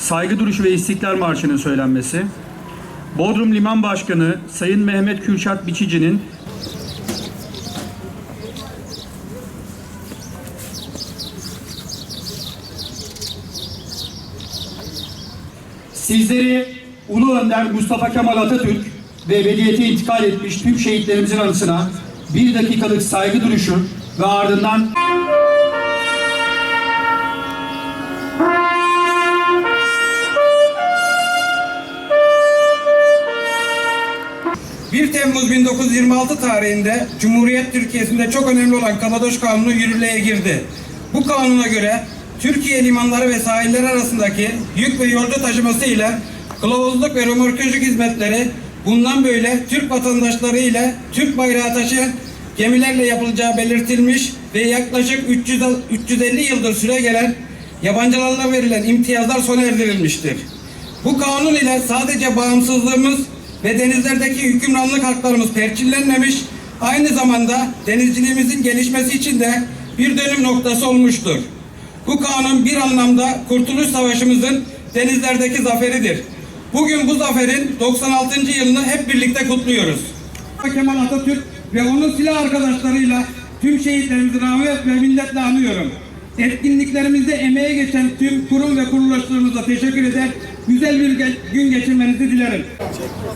saygı duruşu ve İstiklal Marşı'nın söylenmesi, Bodrum Liman Başkanı Sayın Mehmet Kürşat Biçici'nin Sizleri Ulu Önder Mustafa Kemal Atatürk ve ebediyete intikal etmiş tüm şehitlerimizin anısına bir dakikalık saygı duruşu ve ardından 1 Temmuz 1926 tarihinde Cumhuriyet Türkiye'sinde çok önemli olan Kapadoş Kanunu yürürlüğe girdi. Bu kanuna göre Türkiye limanları ve sahiller arasındaki yük ve yolcu taşıması ile kılavuzluk ve römorkajlık hizmetleri bundan böyle Türk vatandaşları ile Türk bayrağı taşıyan gemilerle yapılacağı belirtilmiş ve yaklaşık 300, 350 yıldır süre gelen yabancılarla verilen imtiyazlar sona erdirilmiştir. Bu kanun ile sadece bağımsızlığımız ve denizlerdeki hükümranlık haklarımız perçinlenmemiş, aynı zamanda denizciliğimizin gelişmesi için de bir dönüm noktası olmuştur. Bu kanun bir anlamda Kurtuluş Savaşımızın denizlerdeki zaferidir. Bugün bu zaferin 96. yılını hep birlikte kutluyoruz. Kemal Atatürk ve onun silah arkadaşlarıyla tüm şehitlerimizi rahmet ve minnetle anıyorum. Etkinliklerimizde emeğe geçen tüm kurum ve kuruluşlarımıza teşekkür eder, güzel bir gün geçirmenizi dilerim.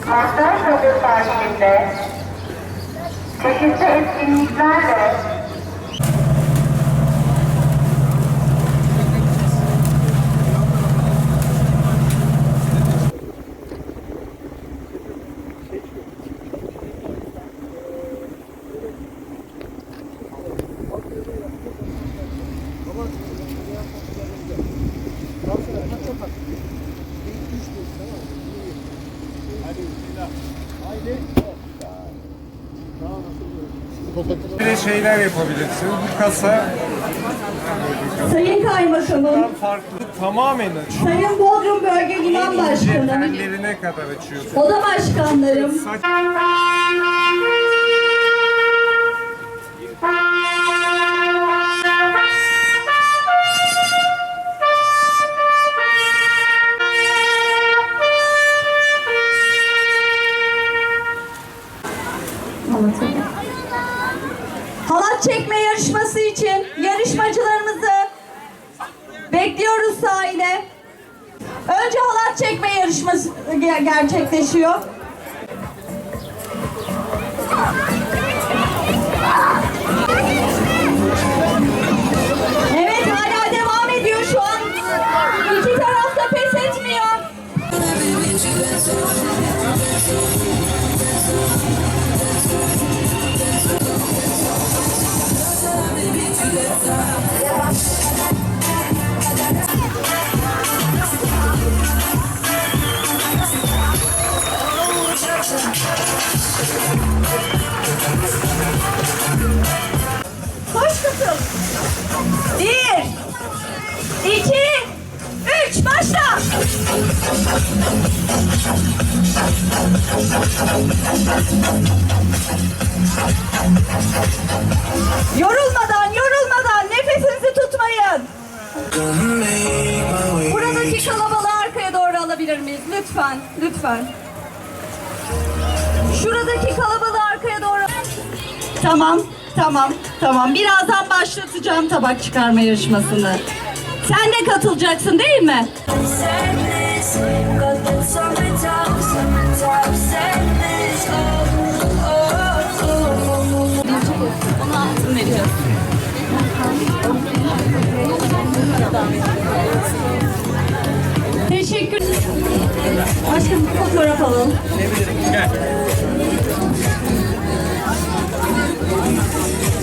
Masaj Radyo sahilinde çeşitli etkinliklerle Böyle şeyler yapabilirsiniz. Bu kasa Sayın Kaymakamım, farklı tamamen açıyor. Sayın Bodrum Bölge Liman Başkanım, Tellerine kadar açıyorsunuz. Oda Başkanlarım, halat çekme yarışması için yarışmacılarımızı bekliyoruz sahile. Önce halat çekme yarışması ge- gerçekleşiyor. Evet hala devam ediyor şu an. İki taraf da pes etmiyor. Koş kızım. Bir, iki, üç, başla. Yorulmadan, tutmayın. Buradaki kalabalığı arkaya doğru alabilir miyiz? Lütfen, lütfen. Şuradaki kalabalığı arkaya doğru... Tamam, tamam, tamam. Birazdan başlatacağım tabak çıkarma yarışmasını. Sen de katılacaksın değil mi? sadness. Aşkım fotoğraf alalım.